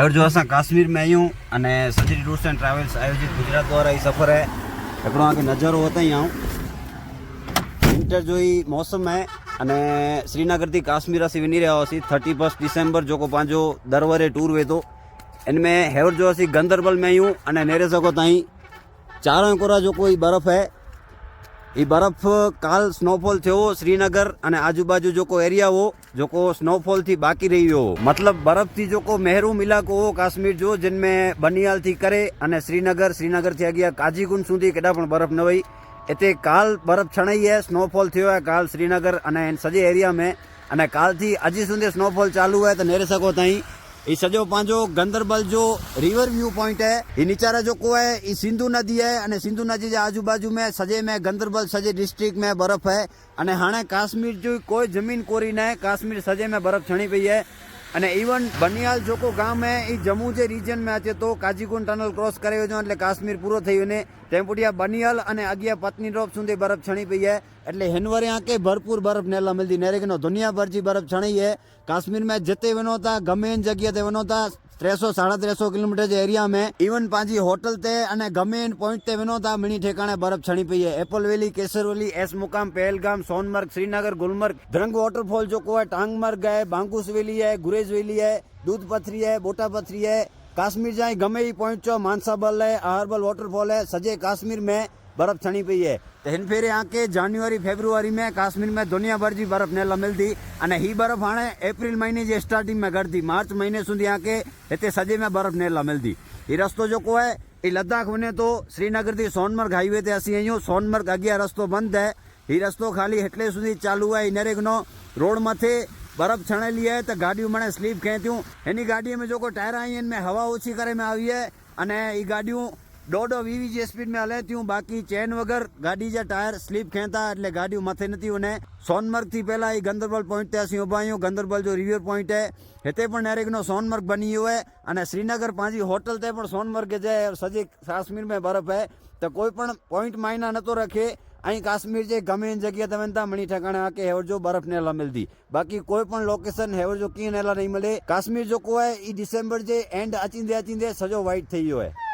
और जो असां कश्मीर में आहियूं अने सॼी टूर्स एंड ट्रैवल्स आयोजित गुजरात द्वारा ही सफ़र है हिकिड़ो तव्हांखे नज़ारो वताई आऊं विंटर जो ही मौसम है अने श्रीनगर थी काश्मीर असीं वञी रहिया हुआसीं थर्टी फर्स्ट डिसेंबर जेको पंहिंजो दर वरे टूर वेठो इन में हेवर जो असीं गंदरबल में आहियूं अने नेरे सघो ताईं चारों कोरा जेको ही बर्फ़ है એ બરફ, કાલ સ્નોફોલ થયો શ્રીનગર અને આજુબાજુ જોકો એરિયાઓ જોકો સ્નોફોલથી બાકી રહ્યો મતલબ બરફથી જોકો મહેરૂમ ઇલાકો હો, કાશ્મીર જો જેનમે બનિયાલથી કરે અને શ્રીનગર શ્રીનગરથી આગિયા કાજીગુંડ સુધી કેડા પણ બરફ ન હોય એતે કાલ બરફ છણાઈ હે સ્નોફોલ થયો હે, કાલ શ્રીનગર અને સજે એરિયા મેં. અને કાલથી હજી સુધી સ્નોફોલ ચાલુ હોય તો નેરે શકો ત્યાં ई सॼो पंहिंजो गंदरबल जो रिवर व्यू पॉइंट है ही निचारा जेको है ई सिंधु नदी है अने सिंधु नदी जे आजू बाजू में सॼे में गंदरबल सॼे डिस्ट्रिक्ट में बर्फ है अने हाणे काश्मीर जो कोई जमीन कोरी न आहे काश्मीर सॼे में बर्फ छणी पई है અને ઇવન બનિયાલ જોકો ગામ એ જમ્મુ જે રિજનમાં છે તો કાજીકુંડ ટનલ ક્રોસ કર્યો છે એટલે કાશ્મીર પૂરો થયો ને ટેમ્પુડિયા બનિયાલ અને અગિયા પત્ની ડ્રોપ સુધી બરફ છણી પઈ હે એટલે હેનવરે આંકે ભરપૂર બરફ નેલા મળતી નેરેકનો દુનિયાભરથી બરફ છણી હે કાશ્મીરમાં જતે વનો હતા ગમે જગ્યાએ વનો હતા था गमे इन जॻह ते वञो था टे सौ साढा टे सौ किलोमीटर जे एरिया में इवन पंहिंजी होटल ते अने गमे इन पॉइंट ते वञो था मिणी ठिकाणे बर्फ छणी पई है एप्पल वैली केसर वैली एस मुकाम पहलगाम सोनमर्ग श्रीनगर गुलमर्ग ध्रंग वाटरफॉल जेको है टांगमर्ग है बांकुस वैली है गुरेज वैली है दूध पथरी है बोटा पथरी है काश्मीर जाए गमे ई पॉइंट चो मानसाबल है अहरबल वाटरफॉल है सॼे काश्मीर में बर्फ़ छणी पई आहे त हिन भेरे आके जनवरी फेबरुआरी में काश्मीर में दुनिया भर जी बर्फ़ नेल मिलंदी अने हीअ बर्फ़ हाणे अप्रैल महीने जे स्टार्टिंग में घटिजी मार्च महीने सुधी आके हिते सॼे में बर्फ़ नेल मिलंदी हीउ रस्तो जेको आहे हीउ लद्दाख वञे थो श्रीनगर थी सोनमर्ग हाईवे ते असीं आहियूं सोनमर्ग अॻियां रस्तो बंदि आहे हीउ रस्तो खाली हेटले सुधी चालू आहे हींअर हिकिड़ो रोड मथे बर्फ़ छणियली आहे त गाॾियूं माणे स्लीप कयूं थियूं हिन गाॾीअ में जेको टायर आहिनि हिन में हवा ओछी करे में आई आहे अने हीअ गाॾियूं દો દો વીવી જે સ્પીડ મેં હલે થયું બાકી ચેન વગર ગાડી જે ટાયર સ્લીપ ખેંચતા એટલે ગાડી માથે નથી અને સોનમર્ગથી પહેલાં એ ગંદરબલ પોઈન્ટ ત્યાં સી ઊભા આયું ગંદરબલ જો રિવ્યર પોઈન્ટ હે હિતે પણ નેરેગનો સોનમર્ગ બની હોય. અને શ્રીનગર પાંજી હોટલ તે પણ સોનમર્ગ જે સજી કાશ્મીર મેં બરફ હે. તો કોઈ પણ પોઈન્ટ માયના નતો રખે. અહીં કાશ્મીર જે ગમે એની જગ્યા તમે ત્યાં મણી ઠેકાણે આ કે હેવરજો બરફ નેલા મિલતી. બાકી કોઈ પણ લોકેશન હેવરજો કી નેલા નહીં મળે. કાશ્મીર જો કોઈ એ ડિસેમ્બર જે એન્ડ અચીંદે અચીંદે સજો વ્હાઇટ થઈ ગયો હોય